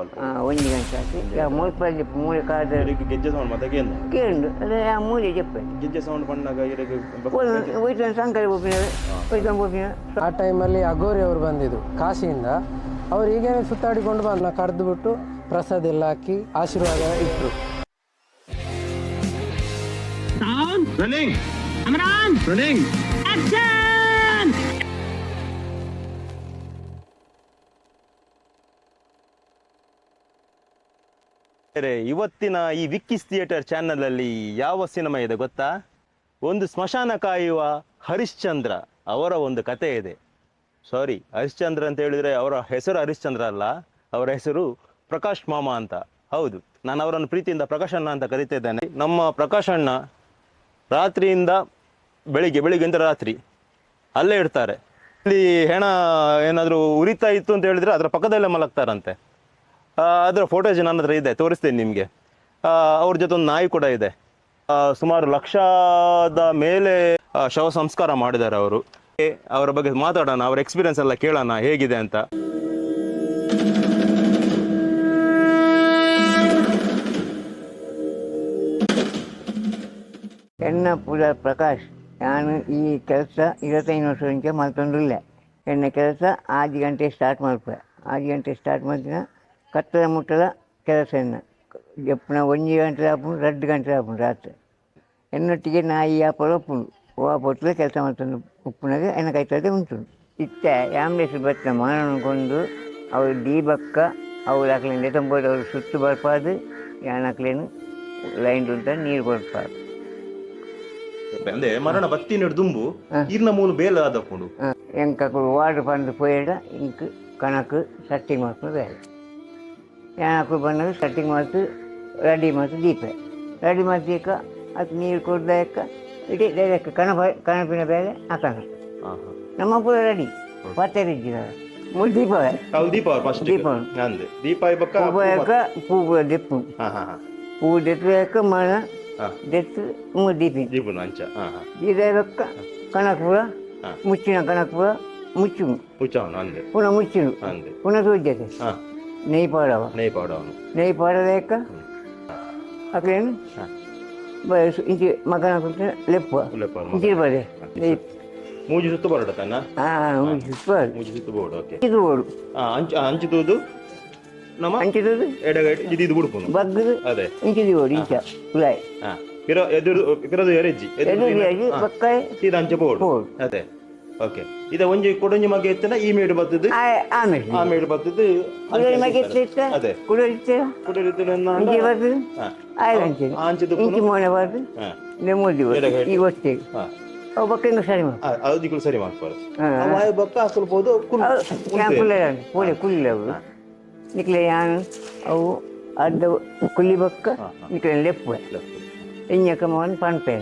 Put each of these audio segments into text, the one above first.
ಅಂತ ಒಂಜಿ ಗಂಟೆ ಆಯ್ತು ఇక ముల్పల్లి చెప్పు మూడు కాదు ಇರಕ್ಕೆ ಗೆಜ್ಜೆ ಸೌಂಡ್ ಮತ್ತೆ ಏನು కేండు అదే ఆ మూడే చెప్పండి ಗೆಜ್ಜೆ ಸೌಂಡ್ ಪಣ್ಣಾಗ ಇರಕ್ಕೆ పోయిన సంకర పోపిన పోయిన పోపిన ಆ ಟೈಮಲ್ಲಿ ಅಗೋರಿ ಅವರು ಬಂದಿದ್ದು ಕಾಶಿಯಿಂದ ಅವ್ರು ಹೀಗೇನೆ ಸುತ್ತಾಡಿಕೊಂಡು ಬಂದು ಕರೆದು ಬಿಟ್ಟು ಪ್ರಸಾದ ಎಲ್ಲ ಹಾಕಿ ಆಶೀರ್ವಾದ ಇಟ್ಟರು Running! Amran! Running! Action! ಇವತ್ತಿನ ಈ ವಿಕ್ಕಿಸ್ ಥಿಯೇಟರ್ ಚಾನಲಲ್ಲಿ ಯಾವ ಸಿನಿಮಾ ಇದೆ ಗೊತ್ತಾ? ಒಂದು ಸ್ಮಶಾನ ಕಾಯುವ ಹರಿಶ್ಚಂದ್ರ ಅವರ ಒಂದು ಕತೆ ಇದೆ. ಸಾರಿ, ಹರಿಶ್ಚಂದ್ರ ಅಂತ ಹೇಳಿದ್ರೆ ಅವರ ಹೆಸರು ಹರಿಶ್ಚಂದ್ರ ಅಲ್ಲ, ಅವರ ಹೆಸರು ಪ್ರಕಾಶ್ ಮಾಮ ಅಂತ. ಹೌದು, ನಾನು ಅವರನ್ನು ಪ್ರೀತಿಯಿಂದ ಪ್ರಕಾಶ್ ಅಣ್ಣ ಅಂತ ಕರಿತಾ ನಮ್ಮ ಪ್ರಕಾಶ್ ಅಣ್ಣ ರಾತ್ರಿಯಿಂದ ಬೆಳಿಗ್ಗೆ, ಬೆಳಿಗ್ಗೆಯಿಂದ ರಾತ್ರಿ ಅಲ್ಲೇ ಇರ್ತಾರೆ. ಇಲ್ಲಿ ಹೆಣ ಏನಾದರೂ ಉರಿತಾ ಇತ್ತು ಅಂತ ಹೇಳಿದ್ರೆ ಅದರ ಪಕ್ಕದಲ್ಲೇ ಮಲಗ್ತಾರಂತೆ. ಅದರ ಫೋಟೋಜ್ ನನ್ನ ಹತ್ರ ಇದೆ, ತೋರಿಸ್ತೇನೆ ನಿಮಗೆ. ಅವ್ರ ಜೊತೆ ಒಂದು ನಾಯಿ ಕೂಡ ಇದೆ. ಸುಮಾರು ಲಕ್ಷದ ಮೇಲೆ ಶವ ಸಂಸ್ಕಾರ ಮಾಡಿದ್ದಾರೆ ಅವರು. ಅವರ ಬಗ್ಗೆ ಮಾತಾಡೋಣ, ಅವರ ಎಕ್ಸ್ಪೀರಿಯನ್ಸ್ ಎಲ್ಲ ಕೇಳೋಣ, ಹೇಗಿದೆ ಅಂತ. ಎನ್ನ ಪುರ ಪ್ರಕಾಶ್, ನಾನು ಈ ಕೆಲಸ ಇವತ್ತೈದು ವರ್ಷ ಮಾಡ್ಕೊಂಡಿಲ್ಲ ಎನ್ನ ಕೆಲಸ ಆರು ಗಂಟೆ ಸ್ಟಾರ್ಟ್ ಮಾಡ್ಪೆ ಆರು ಗಂಟೆ ಸ್ಟಾರ್ಟ್ ಮಾಡಿದ ಕತ್ತಲ ಮುಟ್ಟಲ ಕೆಲಸ ಇನ್ನು. ಎಪ್ಪನ ಒಂಜಿ ಗಂಟೆ ಆಪುಂಡು ರೆಡ್ ಗಂಟೆ ಆಪುಂಡು ರಾತ್ರಿ. ಎನ್ನೊಟ್ಟಿಗೆ ನಾಯಿ ಆಪಲು ಒಪ್ಪುಂಡು. ಓ ಪೊತ್ತಲ ಕೆಲಸ ಮಾಡ್ತಾನೆ ಉಪ್ಪುನಾಗೆ ಎನ್ನ ಕೈತದೆ ಉಂಟು ಇತ್ತ ಆಂಬುಲೆನ್ಸ್ ಬತ್ತ ಮಾನಕೊಂಡು ಅವ್ರು ಡಿ ಬಕ್ಕ ಅವ್ರು ಹಾಕ್ಲಿಂದ ಎತ್ತಂಬೋದು ಅವ್ರು ಸುತ್ತು ಬರ್ಪಾದು ಯಾನ್ ಹಾಕ್ಲೇನು ಲೈನ್ ಉಂಟ ನೀರು ಬರ್ಪಾದು. ಅಂದ್ರೆ ಮರಣ ಬತ್ತಿ ದುಂಬು ಇರ್ನ ಮೂಲು ಬೇಲ ಆದಕೊಂಡು ಎಂಕಕ್ಕಳು ವಾಟರ್ ಪಂಡ್ ಪೋಯಡ ಇಂಕ್ ಕಣಕ್ ಸಟ್ಟಿ ಮಾಡ್ಕೊಂಡು ಬೇರೆ. ಯಾನಕ್ಕಳು ಬಂದಾಗ ಸಟ್ಟಿಂಗ್ ಮಾಡ್ತು ರೆಡಿ ಮಾಡ್ತು ದೀಪ ರೆಡಿ ಮಾಡ್ತೀಕ ಅದು ನೀರು ಕೊಡ್ದಾಕ ಇಡೀ ಡೈರೆಕ್ಟ್ ಕಣಪ ಕಣಪಿನ ಬೇರೆ ಹಾಕೋಣ ನಮ್ಮ ಪೂರ ರೆಡಿ ಪತ್ತೆ ಇದ್ದಿಲ್ಲ ಮೂರು ದೀಪವೇ ದೀಪ ಫಸ್ಟ್ ದೀಪ. ಅಂದೆ ದೀಪ ಇಬ್ಬಕ್ಕ ಹೂವಾಕ ಪೂ ದೆಪ್ಪು ಹಾ ಹಾ ಹಾ ಪೂ ದೆತ್ತಬೇಕ ಮಣ ಹಾ. ದೆತ್ತು ಮೂರು ದೀಪ ದೀಪನ ಅಂಚ ಹಾ ಹಾ ಇದೇಬೇಕ ಕಣಕ್ಪುರ ಹಾ. ಮುಚ್ಚಿನ ಕಣಕ್ಪುರ ಮುಚ್ಚು ಹುಚ್ಚವನು ಅಂದೆ ಪುನಃ ಮುಚ್ಚಿನು ಅಂದೆ ಪುನಃ ಸೂಜ್ಯತೆ નહીં પાડવા નહીં પાડવાનું નહીં પાડવા ಏಕ ಅಕ್ಲೇನು ಬಸ್ ಇಂಚಿ ಮಗನ ಕೊಟ್ಟರೆ ಲೆಪ್ಪ ಇಂಚಿ ಬರೆ ಮೂಜಿ ಸುತ್ತು ಬರೋಡ ಕಣ್ಣ ಹಾಂ ಮೂಜಿ ಸುತ್ತು ಬರೋದು ಮೂಜಿ ಸುತ್ತು ಬೋರ್ಡ್ ಓಕೆ ಇದು ಬೋರ್ಡು ಅಂಚ ಅಂಚ ತೂದು ನಮ್ಮ ಅಂಚು ತೂದು ಎಡಗೈಟ್ ಇದು ಇದು ಬುಡ್ಪುನು ಬಗ್ಗದು ಅದೇ ಇಂಚಿದು ಬೋರ್ಡ್ ಇಂಚ ಉಲಾಯ್ ಹಾಂ ಪಿರೋ ಎದುರು ಪಿರೋದು ಎರೆಜ್ಜಿ ಎದುರು ಬಕ್ಕಾಯ್ ಸೀದಾ ಅಂಚೆ ಬೋರ್ಡ್ ಅದೇ ಓಕೆ ಇದ ಒಂಜಿ ಕೊಡೊಂಜಿ ಮಗ ಎತ್ತನ ಈ ಮೇಡು ಬತ್ತದು ಆಮೇಲೆ ಆ ಮೇಡು ಬತ್ತದು ಕುಡೋಳಿ ಮಗ ಎತ್ತ ಅದೇ ಕುಡೋಳಿ ಕುಡೋಳಿ ಇಂಜಿ ಬರ್ದು ಆಯ್ತು ಅಂಚೆ ಆಂಚಿದು ಇಂಚಿ ಮೋನೆ ಬರ್ದು ನೆಮ್ಮದಿ ಬರ್ದು ಈ ಒಟ್ಟಿಗೆ ಅವು ಬಕ್ಕಂಗೆ ಸರಿ ಮಾಡಿ ಅದಕ್ಕೂ ಸರಿ ಮಾಡ್ತಾರೆ ಅವು ಬಕ್ಕ ಹಾಕಲ್ಬೋದು ಕುಲ್ಲ ಕೂಲೆ ಕುಲ್ಲ ಅವರು ನಿಕ್ಲೆ ಯಾನು ಅವು ಅರ್ಧ ಕುಲ್ಲಿ ಬಕ್ಕ ನಿಕ್ಲೆ ಲೆಪ್ಪು ಇಂಜಕ್ಕ ಮೋನ್ ಪಣ್ಪೆ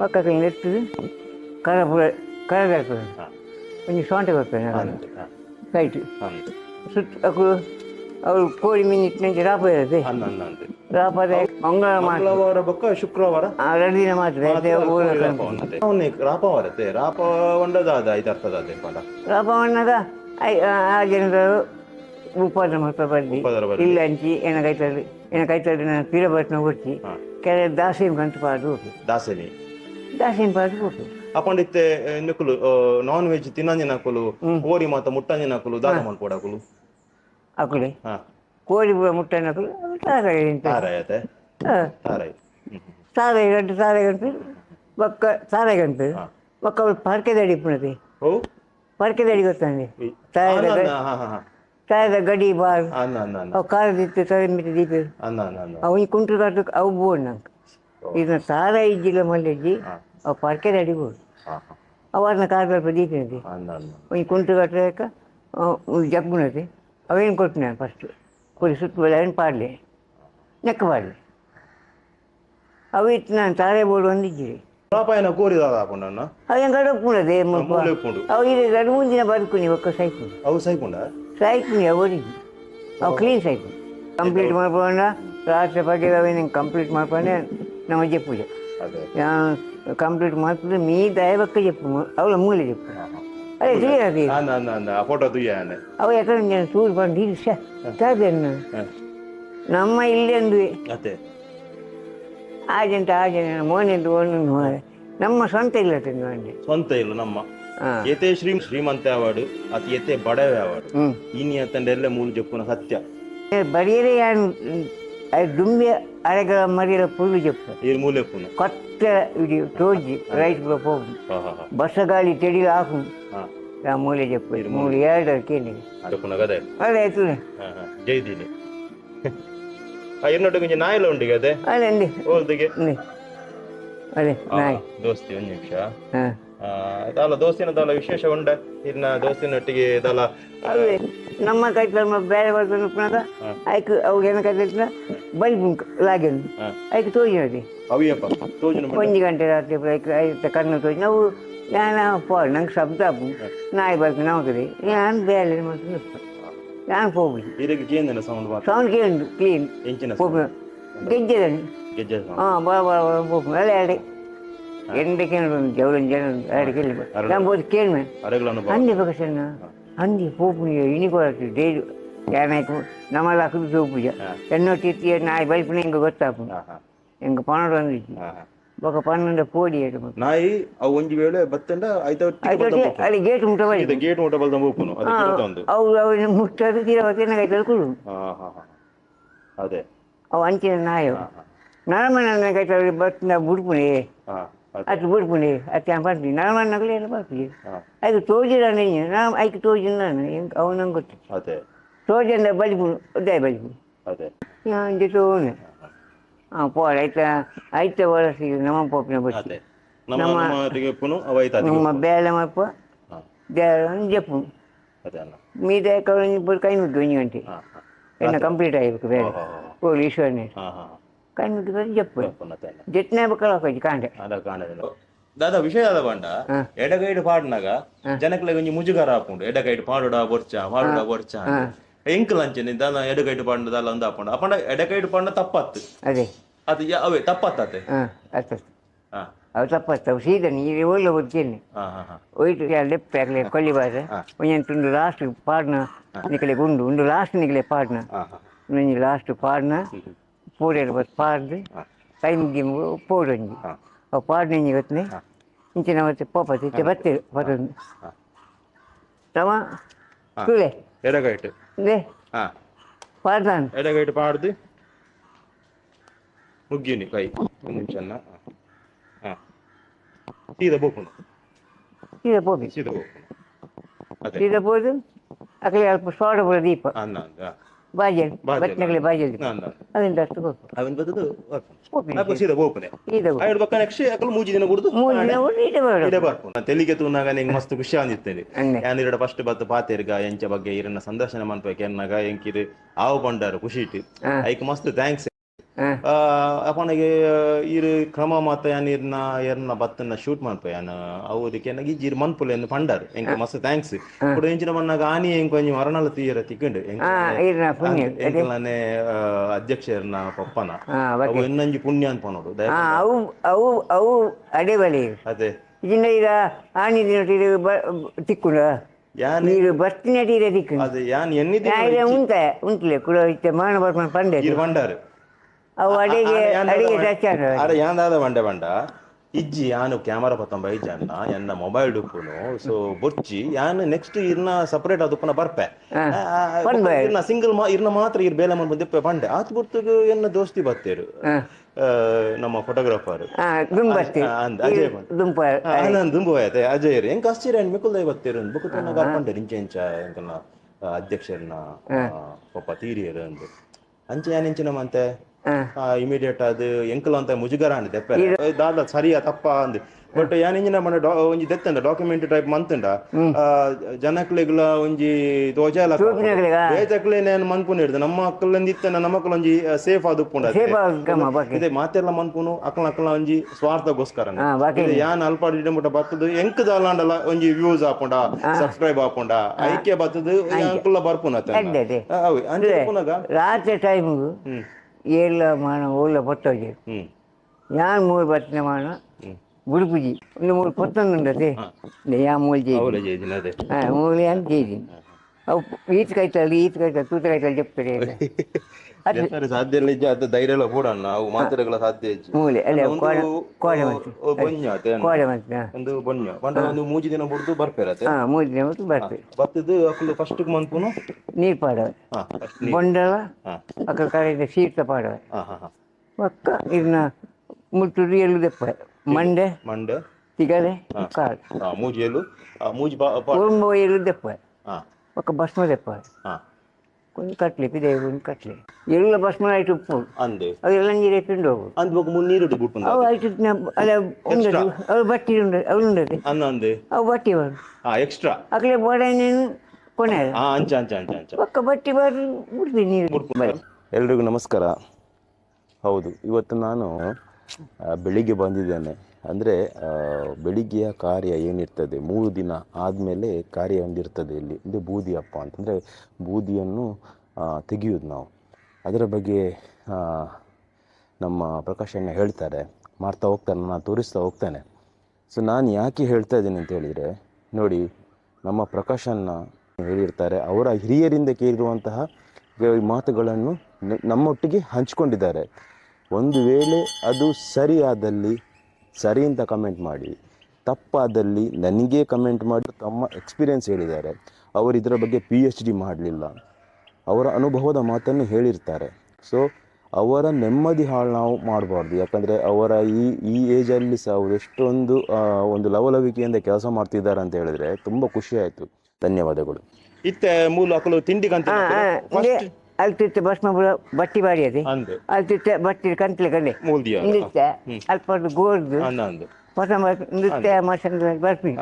ಬಕ್ಕ ಲೆತ್ತದು ಕರಪುರ ಕರಗಾಗ್ತದೆ ಒಂಜಿ ಸೊಂಟೆ ಬರ್ತದೆ ಸುತ್ತ ಅವ್ರು ಕೋಳಿ ಮೀನು ಇಟ್ಟಿನ ರಾಪ ಇರುತ್ತೆ. ಮಂಗಳ ಮಾತ್ರ. ಮಂಗಳವಾರ ಬಕ್ಕ ಶುಕ್ರವಾರ? ಎರಡು ದಿನ ಮಾತ್ರ. ರಾಪ ಐ ರಾಪ ಒಂಡದಾದ ರಾಪ ಮಣ್ಣದ ಆ ಜನರು ಉಪದ್ರ ಉಪದ್ರ ಬರ್ದಿ. ಇಲ್ಲ ಅಂಚಿ ಏನ ಕೈತಲ್ಲಿ ಏನ ಕೈತಲ್ಲಿ ನಾನು ತೀರ ಬಟ್ನ ಕೊಡ್ತಿ ಹಾ. ಕೆಲ ದಾಸಿನ ಕಂತು ಪಾಡು ದಾಸಿನಿ. ದಾಸನಿ ಪಾಡು ಅಪಂಡಿತ್ತೆ ನಿಕ್ಕುಲು ನಾನ್ ವೆಜ್ ತಿನ್ನಂಜಿನ ಹಾಕಲು ಕೋರಿ ಮಾತ ಮುಟ್ಟಂಜಿನ ಹಾಕಲು ದಾನ ಮಾಡ್ಕೊಡಕಲು. ಅಕುಲೆ ಹಾ. ಕೋರಿ ಅಕುಲು ಸಾರಾಯಿ ಅಂತ ತಾರಾಯತೆ ಹಾ. ತಾರಾಯಿ ಸಾರಾಯಿ ಗಂಟೆ ಸಾರಾಯಿ ಗಂಟು. ಬಕ್ಕ ಸಾರಾಯಿ ಗಂಟು. ಹಾ. ಬಕ್ಕ ಅವಳು ಪರ್ಕೆ ದಡಿ ಪುಣತಿ. ಓ ಪರ್ಕೆ ದಡಿ ಗೊತ್ತಾನೆ ಈ- ತಾಯದ ಗಡಿ ಬಾರ್ ಅವು ಕಾರದಿತ್ತು ತಲೆ ಮಿತಿ ದೀಪ ಅವು ಈ ಕುಂಟು ಕಾಟಕ್ಕೆ ಅವು ಬೋಡ್ ನಂಗೆ. ಇದನ್ನ ಸಾರಾಯಿ ಇದ್ದಿಲ್ಲ ಮಲ್ಲೆಜ್ಜಿ. ಅವು ಪರ್ಕೆ ದಾಡಿ ಬೋಡ್. ಅವರನ್ನ ಕಾರ್ ದೀಪಿನತಿ ಅನ್ನ ಅನ್ನ ಒಂದು ಕುಂಟು ಕಟ್ಟಕ ಜಗ್ಗುನತಿ ಅವೇನು ಕೊಟ್ಟು ನಾನು ಫಸ್ಟು ಕುರಿ ಸುತ್ತು ಬೆಳೆ ಏನು ಪಾಡಲಿ? ನೆಕ್ಕ ಪಾಡಲಿ. ಅವು ಇತ್ತು ನಾನು ತಾರೆ ಬೋರ್ಡ್ ಒಂದಿದ್ದೀರಿ. ರಾಪಾಯನ ಕೋರಿ ದಾದ ಹಾಕೊಂಡಣ್ಣ ಅವೇನು ಗಡಪುಣದೆ ಮೂಲೆ ಉಪ್ಪುಂಡು ಅವು ಇದು ಎರಡು ಮೂರು ದಿನ ಬದುಕುನಿ ಒಕ್ಕ ಸೈಕು ಅವು ಸೈಕೊಂಡ ಸಾಯ್ತೀನಿ ಅವರಿಗೆ. ಅವು ಕ್ಲೀನ್ ಸಾಯ್ತು ಕಂಪ್ಲೀಟ್ ಮಾಡ್ಕೊಂಡ ರಾತ್ರಿ ಬಗ್ಗೆ ಅವೇನು ಕಂಪ್ಲೀಟ್ ಮಾಡ್ಕೊಂಡೆ ನಮ್ಮ ಅಜ್ಜೆ ಪೂಜೆ. ಅದೇ. ಕಂಪ್ಲೀಟ್ మొత్తం ಮೀ దైవక్క చెప్పు అవుల ಮೂಲೆ. ಚೆಪ್ಪು అదే తీయాలి ఫోటో తీయాలి అవు ఎక్కడ నేను చూడు పండు తీసా తాదన్న ನಮ್ಮ ಇಲ್ಲೆಂದ್ವಿ ಆಜೆಂಟ ಆಜೆಂಟ ಮೋನೆಂದು ಒಂದು ನಮ್ಮ ಸ್ವಂತ ಇಲ್ಲ ತಿಂದು ಸ್ವಂತ ಇಲ್ಲ ನಮ್ಮ. ಎತೆ ಶ್ರೀ ಶ್ರೀಮಂತ ಅವಾರ್ಡ್ ಅತಿ ಎತೆ ಬಡವ ಅವಾರ್ಡ್ ಇನ್ನಿ ಅಂತಂದ ಎಲ್ಲ ಮೂಲ ಜಪ್ಪುನ ಸತ್ಯ. ಬರಿಯರೇ ದುಂಬಿ ಅರೆಗಳ ಮರಿಯರ ಪುರುಳು ಜಪ್ಪು. ಮೂಲೆ ಕೊತ್ತ ಸುತ್ತ ಇದು ತೋಜಿ ರೈಸ್ ಹೋಗಿ ಬಸಗಾಳಿ ತೆಡಿಲು ಹಾಕು ಆ ಮೂಲೆ ಜಪ್ಪ ಮೂಲೆ ಎರಡು ಕೇಳಿ ಅದೇ ಆಯ್ತು ಜೈದಿನಿ ಎನ್ನೊಟ್ಟು ಕೊಂಚ ನಾಯಿಲ ಉಂಡಿ ಅದೇ ಅದೇ ಅದೇ ನಾಯಿ ದೋಸ್ತಿ ಒಂದು ನಿಮಿಷ ದಾಲ ದೋಸಿನ ದಾಲ ವಿಶೇಷ ಉಂಡ. ಇನ್ನ ದೋಸಿನೊಟ್ಟಿಗೆ ದಾಲ ಅವೇ ನಮ್ಮ ಬೇರೆ ಬರ್ತಾನ ಐಕ್ ಅವ್ಗೆ ಏನ ಕೈಟ್ಲ ಬಲ್ಬುಂಕ್ ಲಾಗಿನ್. ಐಕ್ ತೋಜಿನಡಿ ಅವಿಯಪ್ಪ ತೋಜಿನ ಒಂದು ಗಂಟೆ ರಾತ್ರಿ ಐಕ್ ಐತೆ ಕಣ್ಣು ತೋಜಿ. ನಾವು ಯಾನ ಫೋನ್ ನಂಗೆ ಶಬ್ದ ನಾಯಿ ಬರ್ತೀನಿ ನಮಗೆ ಯಾನ್ ಬೇಲೆ ಮಾಡ್ತೀನಿ ಯಾನ್ ಹೋಗಿ ಇದಕ್ಕೆ ಕೇಂದ್ರ ಸೌಂಡ್ ಸೌಂಡ್ ಕೇಂದ್ರ ಕ್ಲೀನ್ ಎಂಚಿನ ಗೆಜ್ಜೆ ಗೆಜ್ಜೆ ಹಾಂ ಬಾ ಬಾ ಹೋಗಿ ಎಲ್ಲ ಎಂದಕ್ಕೇನು ಜವಳನ್ ಜನ ಅಡಿಕೆಲ್ಲ ನಾನು ಹೋದ್ ಕೇಳ್ಮೆ ಅಂದಿ ಬಗ್ಗೆ ಸಣ್ಣ ಅಂದಿ ಪೋಪು ಇನಿಗೋಳಕ್ಕೆ ಡೈಲಿ ஏனைக்கும் நம்மள அக்கடி சூப்பிச்சா என்ன தீர்த்திய நாய் பைப்புன்னு எங்க கொத்தாப்பு எங்க பணம் வந்துச்சு ఒక పన్నెండు కోడి నాయి ఆ ಒಂಜಿ ವೇಳೆ ಬತ್ತಂಡ ಐತ ಅಲ್ಲಿ ಗೇಟ್ ಮುಟ್ಟಬಲ್ಲ ಇದು ಗೇಟ್ ಮುಟ್ಟಬಲ್ಲ ತಂಬ ಹೋಗ್ಕೊನು ಅದು ಕಿರತೊಂದು ಅವು ಅವು ಮುಟ್ಟದು ಕಿರವತ್ತೆ ನನಗೆ ತಳ್ಕೊಳು ಅದೇ ಅವು ಅಂಚಿನ ನಾಯಿ ನರಮನ ನನಗೆ ಬತ್ತಿನ ಬುಡ್ಪುಣಿ ಅದು. ಬಿಡ್ಬಿಡಿ ಅತ್ತೆ ಕ್ಯಾಂಪಸ್ಗೆ ನಾನು ಅನ್ನಗಲಿ ಎಲ್ಲ ಬರ್ತೀವಿ ಅದು ತೋಜಿಲ್ಲ ನೀನು. ನಾ ಆಯ್ಕೆ ತೋಜಿಲ್ಲ ನಾನು. ಹೆಂಗೆ ಅವನಂಗೆ ಗೊತ್ತು. ಅದೇ. ತೋಜಂದ ಬಜ್ಬಿಡು ಉದ್ದಾಯ ಬಜ್ಬಿಡು ಅದೇ. ഞാൻ തോന്നി ആ പോരാ അയച്ച അയച്ച പോലെ നമ്മ പോപ്പിനെ പറ്റി നമ്മ ബേലമപ്പ ജപ്പും മീതെ കഴിഞ്ഞ കൈ ಕಂಪ್ಲೀಟ್ കണ്ടി എന്നെ ಓ ആയിരിക്കും പോലീസ് തന്നെ ಕೈ ಮುಗಿದ್ರೆ ಜಪ್ಪು ಜಟ್ನೆ ಬಕ್ಕಳ ಹೋಗಿ ಕಾಂಡೆ. ಅದ ಕಾಣದಿಲ್ಲ ದಾದಾ ವಿಷಯ ಅದ ಬಂಡ ಎಡಗೈಡ್ ಪಾಡ್ನಾಗ ಜನಕ್ಲೆ ಒಂಜಿ ಮುಜುಗರ ಹಾಕೊಂಡು ಎಡಗೈಡ್ ಪಾಡುಡ ಬೊರ್ಚ ಪಾಡುಡ ಬೊರ್ಚ ಎಂಕಲ್ ಅಂಚನೆ ದಾನ ಎಡಗೈಡ್ ಪಾಡ್ನದಲ್ಲ ಒಂದು ಹಾಕೊಂಡು ಅಪ್ಪಂಡ ಎಡಗೈಡ್ ಪಾಡ್ನ ತಪ್ಪತ್ತು. ಅದೇ. ಅದು ಅವೇ ತಪ್ಪತ್ತೆ ಅವು ತಪ್ಪತ್ತವು ಸೀದಾ ನೀರು ಒಳ್ಳೆ ಹೋಗ್ತೇನೆ ಹೋಯ್ತು ಲೆಪ್ಪೆ ಆಗಲಿ ಕೊಲ್ಲಿಬಾರ ಒಂದು ಲಾಸ್ಟ್ ಪಾಡ್ನ ನಿಕಲೆ ಗುಂಡು ಒಂದು ಲಾಸ್ಟ್ ನಿಕಲೆ ಪಾಡ್ನ. ಲಾಸ್ಟ್ ಪಾಡ್ನ ಪೂರೇರು ಬಸ್ ಪಾಡ್ದು ಕೈ ಮುಗ್ಗಿ ಪೋಡೊಂಜಿ ಹಾ. ಅವು ಪಾಡ್ನಂಜಿ ಗೊತ್ತನೆ? ಇಂಚಿನ ಮತ್ತೆ ಪೋಪ ತಿತ್ತೆ ಬತ್ತೆ ಬತ್ತೊಂದು ತಮ ತುಳೆ ಎಡಗೈಟು. ದೇ ಹಾ. ಪಾಡ್ತಾನು ಎಡಗೈಟು ಪಾಡ್ದು ಮುಗ್ಗಿನಿ ಕೈ ಒಂದು ನಿಮಿಷ ಹಾ. ಸೀದಾ ಬೋಪುನು ಸೀದಾ ಪೋಪಿ ಸೀದಾ ಬೋಪುನು ಅದೇ. ಸೀದಾ ಪೋದು ಅಕಲೆ ಅಲ್ಪ ಸೋಡ ಬುಡ ದೀಪ. ಅಂದ ಅಂದ. ಬಾಜಲ್ ಬಾಜಲ್ ಅದರಿಂದ ಅಷ್ಟು ಅವನ್ ಬದದು ಸೀದಾ ಬಕ್ಕ ನೆಕ್ಸ್ಟ್ ಮೂಜಿ ದಿನ ಕುಡ್ದು ಮೂರು ದಿನ ಊಟ ಇಡೆ ಬೇಡ ಇಡೆ ಬರ್ಪುನ ತೆಲಿಗೆ ತೂನಾಗ ನಿಂಗೆ ಮಸ್ತ್ ಖುಷಿ ಅಂದಿರ್ತೇನೆ ಫಸ್ಟ್ ಬತ್ತು ಪಾತೇರ್ಗ ಎಂಚ ಬಗ್ಗೆ ಇರನ್ನ ಸಂದರ್ಶನ ಮಾಡ್ಬೇಕು ಎನ್ನಾಗ ಎಂಕಿರು ಆವು ಬಂಡಾರು ಖುಷಿ ಇಟ್ಟು. ಐಕ್ ಮಸ್ತ್ ಥ್ಯಾಂಕ್ಸ್ ಹಾಂ. ಅಪ್ಪನಿಗೆ ಇರು ಕ್ರಮ ಮಾತ ಯಾನ್ ಇರ್ನ ಎರ್ನ ಬತ್ತನ್ನ ಶೂಟ್ ಮನ್ಪ ಯಾನ್ ಅವದಕ್ಕೆ ನನಗೆ ಇಜ್ಜಿರ್ ಮನ್ಪುಲೆ ಎಂದು ಪಂಡಾರು. ಎಂಕ ಮಸ್ತ್ ಥ್ಯಾಂಕ್ಸ್ ಕೂಡ ಎಂಚಿನ ಮನ್ನಾಗ ತೀರ ತಿಕ್ಕಂಡು. ಹಾಂ ಇರ್ನ ಪುಣ್ಯ ಎಂಕಲನೆ ಅಧ್ಯಕ್ಷರ್ನ ಪಪ್ಪನ. ಹಾಂ ಅವು ಇನ್ನೊಂಜಿ ಪುಣ್ಯ ಅಂತ ಆ, ಅವು ಅವು ಅವು ಅಡೆ ಬಲಿ ಅದೇ. ಇದನ್ನ ಈಗ ಆನಿ ತಿಕ್ಕುಂಡ. ಯಾನ್ ನೀರು ಬಸ್ತಿನ ಟೀರ ತಿಕ್ಕುಂಡು. ಅದು ಯಾನ್ ಎನ್ನಿದೆ ಉಂಟ ಉಂಟ್ಲೆ ಕೂಡ ಮಾನ ಬರ್ಕೊಂಡು ಪಂಡೆ ಬಂಡಾರು ಅವು ಅಡಿಗೆ ಅಡಿಗೆ ಟಚ್ ಅರೆ ಯಾಂದಾದ ದಾದ ಬಂಡೆ? ಬಂಡ ಇಜ್ಜಿ ಯಾನು ಕ್ಯಾಮರಾ ಪತ್ತಂಬ ಇಜ್ಜನ್ನ ಎನ್ನ ಮೊಬೈಲ್ ಡುಪ್ಪುನು ಸೊ ಬೊಚ್ಚಿ ಯಾನ್ ನೆಕ್ಸ್ಟ್ ಇರ್ನ ಸಪರೇಟ್ ಅದುಪ್ಪನ ಬರ್ಪೆ. ಇರ್ನ ಸಿಂಗಲ್ ಮಾ ಇರ್ನ ಮಾತ್ರ ಇರ್ ಬೇಲೆ ಮನ್ ಬಂದಿಪ್ಪೆ ಬಂಡೆ. ಆತ್ ಬುರ್ತುಗು ಎನ್ನ ದೋಸ್ತಿ ಬತ್ತೇರು ನಮ್ಮ ಫೋಟೋಗ್ರಾಫರ್ ದುಂಬಸ್ತಿ ಅಂದ ಅಜಯ್ ರೀ. ಹೆಂಗ್ ದುಂಬು ಆಶ್ಚರ್ಯ ಮಿಕ್ಕುಲ್ ದೈ ಬತ್ತೇರು ಬುಕ್ ತನ್ನ ಕರ್ಕೊಂಡೆ ಇಂಚೆಂಚ ಎಂಕನ ಅಧ್ಯಕ್ಷರನ್ನ ಪಪ್ಪ ತೀರಿಯರು ಅಂದು. ಅಂಚೆ ಯಾನ್ ಇಂಚಿನ ಮಂತೆ? ಇಮಿಡಿಯೇಟ್ ಅದು ಎಂಕಲ್ ಅಂತ ಮುಜುಗರ ಅಂದ್ ದಾದ ಸರಿಯಾ ತಪ್ಪ ಅಂದ್. ಬಟ್ ಯಾನಿಂಜಿನ ಮನೆ ಒಂಜಿ ದೆತ್ತಂದ ಡಾಕ್ಯುಮೆಂಟ್ ಟೈಪ್ ಮಂತಂಡ ಜನಕ್ಲೆಗ್ಲ ಒಂಜಿ ತೂಪಿನಗ್ಲೆಗ? ಬೇಜಕ್ಲೆ ನಾನು ಮನ್ಪುನ ಹಿಡ್ದು ನಮ್ಮ ಅಕ್ಕಲಿಂದ ಇತ್ತನ ನಮ್ಮ ಅಕ್ಕಲ ಒಂಜಿ ಸೇಫ್ ಆದ ಬಾಕಿ. ಇದೆ ಮಾತೆಲ್ಲ ಮನ್ಪುನು ಅಕ್ಕಲ ಅಕ್ಕಲ ಒಂಜಿ ಸ್ವಾರ್ಥಗೋಸ್ಕರ ಯಾನ್ ಅಲ್ಪ ಮುಟ ಬತ್ತದು ಎಂಕ್ ದಾಲಾಂಡಲ ಒಂಜಿ ವ್ಯೂಸ್ ಆಪುಂಡ ಸಬ್ಸ್ಕ್ರೈಬ್ ಆಪುಂಡ ಐಕ್ಯ ಬತ್ತದು ಅಂಕುಲ್ಲ ಬರ್ಪುನ. ಅವಿ ಪುನಗ ರಾತ್ರಿ ಟೈಮಿಗೂ ஏழமான ஊரில் பொத்த வச்சு யார் மூணு பத்தினமான ಗುಡುಪುಜಿ ಒಂದು ಮೂರು ಕೊತ್ತೊಂದುಂಡತೆ ಯಾ ಮೂಲ ಜೇಜಿ ಮೂಲೆ ಅಂತ ಜೇಜಿ ಅವು ಈಚ ಕಾಯ್ತಲ್ಲಿ ಈಚ ಕಾಯ್ತಲ್ಲಿ ತೂತ ಕಾಯ್ತಲ್ಲಿ ಚೆಪ್ತಾರೆ ಸಾಧ್ಯ ಇಲ್ಲ ನಿಜ ಅದು ಧೈರ್ಯ ಎಲ್ಲ ಕೂಡ ನಾವು ಮಾತ್ರೆಗಳ ಸಾಧ್ಯ ಹೆಚ್ಚು. ಮೂಲೆ ಅಲ್ಲ ಒಂದು ಕೋಣ ಕೋಣ ಒಂದು ಪಂಡ ಒಂದು ಮೂಜಿ ದಿನ ಬಿಡ್ದು ಬರ್ಪೇರತ್ತೆ ಹಾ ಮೂಜಿ ದಿನ ಹೊತ್ತು ಬರ್ತದೆ ಬತ್ತದು ಫಸ್ಟ್ ಮನ್ಪುನು ನೀರು ಹಾ ಹಾ. ಅಕ್ಕ ಕಡೆಯಿಂದ ಶೀಟ್ ಪಾಡವ. ಹಾ ಹಾ ಹಾ. ಇದನ್ನ ಮುಟ್ಟುದು ಎಲ್ಲೂ ದೆಪ್ಪ. ಮಂಡೆ ಮಂಡೆ. ತಿಗಲೆ ಹಾ. ಮೂಜಿಯಲು ಮೂಜಿ ಬಾ ಬಾ- ದೆಪ್ಪ. ಹಾ. ಭಸ್ಮ ದೆಪ್ಪ. ಹಾ. ಒಂದು ಕಟ್ಲೆ ಪಿದೆ ಒಂದು ಕಟ್ಲೆ ಎಲ್ಲ ಭಸ್ಮ ಆಯ್ತು ಉಪ್ಪು. ಅಂದೆ. ಅವೆಲ್ಲ ನೀರೇ ಪಿಂಡು ಹೋಗು ಅಂದ್ ಬೋಕ ಮುನ್ ನೀರು ಬಿಟ್ಟು ಅವು ಆಯ್ತು ಅಲ್ಲ ಉಂಡದು ಅವು ಬಟ್ಟಿ ಉಂಡ ಅವು ಉಂಡದೆ. ಅನ್ನ ಅಂದೆ. ಅವು ಬಟ್ಟಿ ಬರು ಹಾ ಎಕ್ಸ್ಟ್ರಾ ಅಕಲೆ ಬೋಡೆ ನೀನು ಕೊನೆ ಹಾ ಅಂಚ ಅಂಚ ಅಂಚ ಅಂಚ. ಒಕ್ಕ ಬಟ್ಟಿ ಬರು ಬಿಡ್ತೀನಿ ನೀರು. ಬರೀ ಎಲ್ರಿಗೂ ನಮಸ್ಕಾರ. ಹೌದು ಇವತ್ತು ನಾನು ಬೆಳಿಗ್ಗೆ ಬಂದಿದ್ದೇನೆ. ಅಂದರೆ ಬೆಳಿಗ್ಗೆಯ ಕಾರ್ಯ ಏನಿರ್ತದೆ, ಮೂರು ದಿನ ಆದಮೇಲೆ ಕಾರ್ಯ ಒಂದಿರ್ತದೆ ಇಲ್ಲಿ ಅಂದರೆ ಬೂದಿ ಹಬ್ಬ ಅಂತಂದರೆ, ಬೂದಿಯನ್ನು ತೆಗೆಯೋದು ನಾವು. ಅದರ ಬಗ್ಗೆ ನಮ್ಮ ಪ್ರಕಾಶಣ್ಣ ಹೇಳ್ತಾರೆ. ಮಾಡ್ತಾ ಹೋಗ್ತಾನೆ ನಾನು ತೋರಿಸ್ತಾ ಹೋಗ್ತಾನೆ. ಸೊ ನಾನು ಯಾಕೆ ಹೇಳ್ತಾ ಇದ್ದೀನಿ ಅಂತ ಹೇಳಿದರೆ, ನೋಡಿ, ನಮ್ಮ ಪ್ರಕಾಶನ್ನ ಹೇಳಿರ್ತಾರೆ, ಅವರ ಹಿರಿಯರಿಂದ ಕೇಳಿರುವಂತಹ ಮಾತುಗಳನ್ನು ನಮ್ಮೊಟ್ಟಿಗೆ ಹಂಚಿಕೊಂಡಿದ್ದಾರೆ. ಒಂದು ವೇಳೆ ಅದು ಸರಿಯಾದಲ್ಲಿ ಸರಿ ಅಂತ ಕಮೆಂಟ್ ಮಾಡಿ ತಪ್ಪಾದಲ್ಲಿ ನನಗೆ ಕಮೆಂಟ್ ಮಾಡಿ ತಮ್ಮ ಎಕ್ಸ್ಪೀರಿಯೆನ್ಸ್ ಹೇಳಿದ್ದಾರೆ. ಅವರು ಇದರ ಬಗ್ಗೆ ಪಿ ಎಚ್ ಡಿ ಮಾಡಲಿಲ್ಲ. ಅವರ ಅನುಭವದ ಮಾತನ್ನು ಹೇಳಿರ್ತಾರೆ. ಸೊ ಅವರ ನೆಮ್ಮದಿ ಹಾಳು ನಾವು ಮಾಡಬಾರ್ದು. ಯಾಕಂದರೆ ಅವರ ಈ ಈ ಏಜಲ್ಲಿ ಸಹ ಅವರು ಎಷ್ಟೊಂದು ಒಂದು ಲವಲವಿಕೆಯಿಂದ ಕೆಲಸ ಮಾಡ್ತಿದ್ದಾರೆ ಅಂತ ಹೇಳಿದ್ರೆ ತುಂಬ ಖುಷಿ ಆಯಿತು. ಧನ್ಯವಾದಗಳು. ಇತ್ತೆ ಮೂಲ ಹಾಕಲು ತಿಂಡಿಗಂತ ಅಲ್ಲಿ ತಿತ್ತ ಭಸ್ಮ ಬಟ್ಟಿ ಬಾಡಿ ಅದೇ. ಅಂದೆ ಬಟ್ಟಿ ಕಂತ್ಲೆ ಕಲೆ ನೃತ್ಯ ಅಲ್ಪ ಗೋರ್ದು. ಹೊಸ ನೃತ್ಯ ಮಸಂದ ಬರ್ಪಿ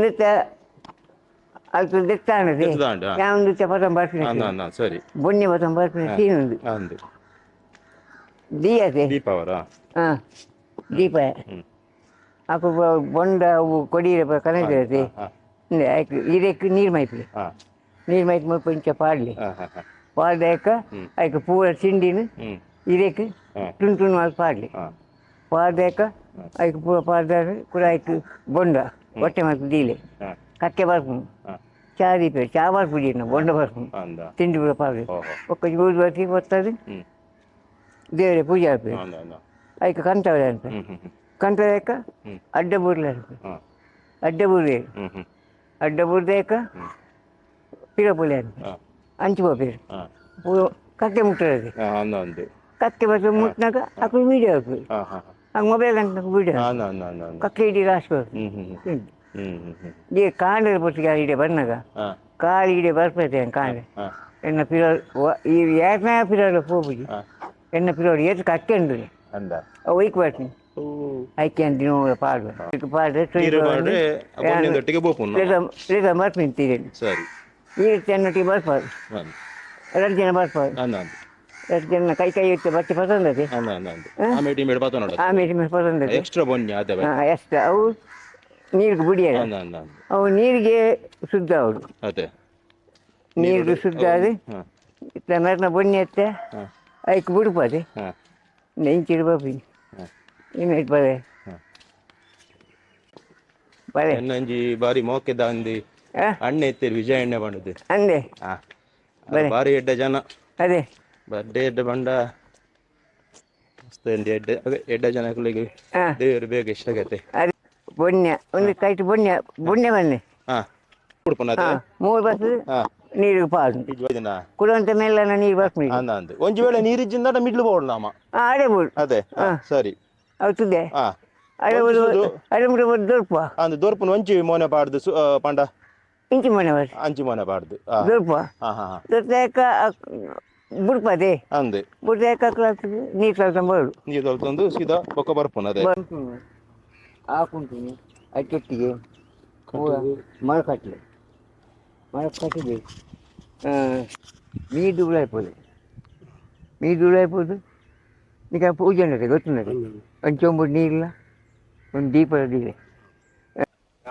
ನೃತ್ಯ ಅಲ್ಪ ದೆತ್ತಾಣದೆ. ಯಾವ ನೃತ್ಯ ಪದಂ ಸರಿ. ಬೊನ್ನೆ ಪದಂ ಬರ್ತೀನಿ ಸೀನುಂದು. ದೀಯತೆ. ಹಾಂ ದೀಪ. ಆಕು ಬೊಂಡ ಅವು ಕೊಡಿರ ಆಯ್ತು ಇದಕ್ಕೆ ನೀರು ಮೈಪ್ಲಿ ನೀರು ಮೈಪ್ ಮುಲ್ಪ ಇಂಚ ಪಾಡ್ಲಿ. ಹಾಂ ಹಾಂ ಹಾಂ ಪಾಡ್ದಾಕ ಆಯ್ತು ಪೂರ ತಿಂಡಿನ ಹ್ಞೂ ಇದಕ್ಕೆ ಹಾಂ ತುಂಡು ತುಂಡು ಮಾಡಿ ಪಾಡ್ಲಿ ಹಾಂ ಪಾಡ್ದಾಕ ಆಯ್ತು ಪೂರ ಪಾಡ್ದಾಕ ಕೂಡ ಆಯ್ತು ಬೊಂಡ ಹೊಟ್ಟೆ ಮತ್ತು ದೀಲೆ ಹಾಂ ಕಕ್ಕೆ ಬರ್ಕೊಂಡು ಹಾಂ ಚಾ ದೀಪ ಚಾ ಬರ್ಪುಡಿ ಬೊಂಡ ಬರ್ಕೊಂಡು ಅಂದ ತಿಂಡಿ ಕೂಡ ಪಾಡ್ಲಿ ಓಹೋ ಒಕ್ಕ ಊರು ಬರ್ತಿ ಬರ್ತದೆ ಹ್ಞೂ ದೇವರೇ ಪೂಜೆ ಆಗ್ತದೆ ಅಂದ ಅಂದ ಆಯ್ತು ಕಂತವಳೆ ಅಂತ ಹ್ಞೂ ಹ್ಞೂ ಹ್ಞೂ ಕಂತದಾಕ ಹ್ಮ್. ಅಡ್ಡ ಬುರ್ಲೆ ಅಂತ ಹಾಂ ಅಡ್ಡ ಬುರ್ಲೆ ಹ್ಞೂ ಹ್ಞೂ ಅಡ್ಡ ಬುರ್ದಾಕ ಪಿರಪುಲಿ ಅಂತ ಹಾಂ ಅಂಚು ಬೋಪೇರು ಹಾಂ ಪೂರ ಕಕ್ಕೆ ಮುಟ್ಟದೆ ಹಾಂ ಅಂದ ಅಂದೆ ಕಕ್ಕೆ ಬರ್ತದೆ ಮುಟ್ಟಿನಾಗ ಅಕ್ಕಳು ವೀಡಿಯೋ ಹಾಕ್ಬೇಕು ಹಾಂ ಹಾಂ ಹಂಗೆ ಮೊಬೈಲ್ ಅಂತ ವೀಡಿಯೋ ಅಂದ ಅಂದ ಅಂದ ಅಂದ ಕಕ್ಕೆ ಇಡೀ ರಾಸ್ಬೇಕು ಹ್ಞೂ ಹ್ಞೂ ಹ್ಞೂ ಹ್ಞೂ ಹ್ಞೂ ಹ್ಞೂ ಈ ಕಾಂಡ ಬೊಟ್ಟಿಗೆ ಇಡೆ ಬಂದಾಗ ಹಾಂ ಕಾಲು ಇಡೆ ಬರ್ತೈತೆ ಕಾಂಡ ಹಾಂ ಎನ್ನ ಪಿರೋಡ್ ಈ ಎರಡನೇ ಪಿರೋಡ್ ಹೋಗ್ಬಿಡಿ ಹಾಂ ಎನ್ನ ಪಿರೋಡ್ ಏತು ಕಕ್ಕೆ ಉಂಡು ಅಂದ ಅವು ಒಯ್ಕ್ ಬರ್ತೀನಿ ಓ ಐಕೆ ಅಂತ ನೀವು ಪಾಡು ಇದಕ್ಕೆ ಪಾಡ್ರೆ ನೀರು ಮಾಡ್ರೆ ಬೊನ್ನೆದೊಟ್ಟಿಗೆ ಬೋಪುನು ಲೇದ ಬರ್ತೀನಿ ತೀರೇನು ಸರಿ ಈ ಚೆನ್ನೊಟ್ಟಿಗೆ ಬರ್ಬೋದು. ಅಂದ ಎರಡು ಜನ ಬರ್ಬೋದು. ಅಂದ ಅಂದ ಎರಡು ಜನ ಕೈ ಕೈ ಇಟ್ಟು ಬಟ್ಟೆ ಪಸಂದದೆ ಅಂದ ಅಂದ ಅಂದ ಮೇಲೆ ಪಸಂದದೆ ಎಕ್ಸ್ಟ್ರಾ ಬೊನ್ನೆ ಅದೇ ಹಾಂ ಎಷ್ಟು ಅವು ನೀರಿಗೆ ಬುಡಿ ಅಂದ ಅಂದ ಅಂದ ಅವು ನೀರಿಗೆ ಶುದ್ಧ ಅವರು. ಅದೇ. ನೀರು ಶುದ್ಧ ಅದು ಮೆರ್ನ ಬೊನ್ನೆ ಎತ್ತೆ ಐಕ್ ಬಿಡ್ಪದೆ ಹಾಂ ಇನ್ನು ಇಟ್ಟು ಬರೆ ಬರೆ. ಎನ್ನಂಜಿ ಬಾರಿ ಮೋಕೆ ಆ? ಅಣ್ಣೆ ಇತ್ತೀರಿ ವಿಜಯ ಎಣ್ಣೆ ಬಂಡದು ಅಂದೆ ಹಾಂ ಬಾರಿ ಎಡ್ಡ ಜನ. ಅದೇ. ಬರ್ಡೇ ಎಡ್ಡ ಬಂಡ ಮಸ್ತ್ ಎಡ್ಡ ಅದೇ ಎಡ್ಡ ಜನಗಳಿಗೆ ಹಾಂ ದೇವರು ಬೇಗ ಇಷ್ಟ ಆಗತ್ತೆ. ಅದೇ. ಒಂದು ಕೈಟ್ ಬೊನ್ನೆ ಬೊನ್ನೆ ಬನ್ನಿ. ಹಾಂ. ಹಾಂ. ಮೂರು ಬಸ್ ಹಾಂ. ನೀರಿಗೆ ಪಾಸ್ ಕುಡುವಂತ ನೀರು ಬರ್ತೀನಿ ಅಂದ ಅಂದ. ಒಂಜಿ ವೇಳೆ ನೀರಿಜ್ಜಿಂದ ಮಿಡ್ಲು ಮಿಟ್ಲು ನಾಮ. ಹಾಂ ಅಡೆ ಬಿಡು ಅದೇ. ಹಾ, ಸರಿ. ಆಗ್ತದೆ ಹಾ. ಬಿಡು ಬಿಡು ದೊರ್ಪ ಅಂದ್ ದೊರ್ಪುನ ಒಂಚಿ ಮೋನೆ ಪಾಡ್ದು ಸು- ಆ, ಪಂಡ. ಇಂಚು ಮನೆ ಬರ್ರಿ ಅಂಚಿ ಮನೆ ಬಾಡ್ದು. ದುರ್ಪ ದುರ್ತಾಯಕ ಬುಡ್ಪದೆ ಅಂದೆ. ಬುಡ್ತಾಯಕ ಕ್ಲಾಸ್ ನೀರು ಕಲ್ತ ಬರೋಡು ನೀರು ಕಲ್ತಂದು ಸೀದಾ ಬೊಕ್ಕ ಬರ್ಪುನ ಅದೇ. ಹಾಕೊಂತೀನಿ ಅಕ್ಕಟ್ಟಿಗೆ ಮರ ಕಟ್ಟಲೆ ಮರ ಕಟ್ಟಿದೆ ಮೀ ದುಡ್ಲಾಯ್ಪೋದೆ ಮೀ ದುಡ್ಲಾಯ್ಪೋದು ಈಗ ಪೂಜೆ ನಡೆಯುತ್ತೆ ಗೊತ್ತು ನಡೆಯುತ್ತೆ ಒಂದು ಚೊಂಬುಡ್ ನೀರಿಲ್ಲ. ಒಂದು ದೀಪ ಇದೆ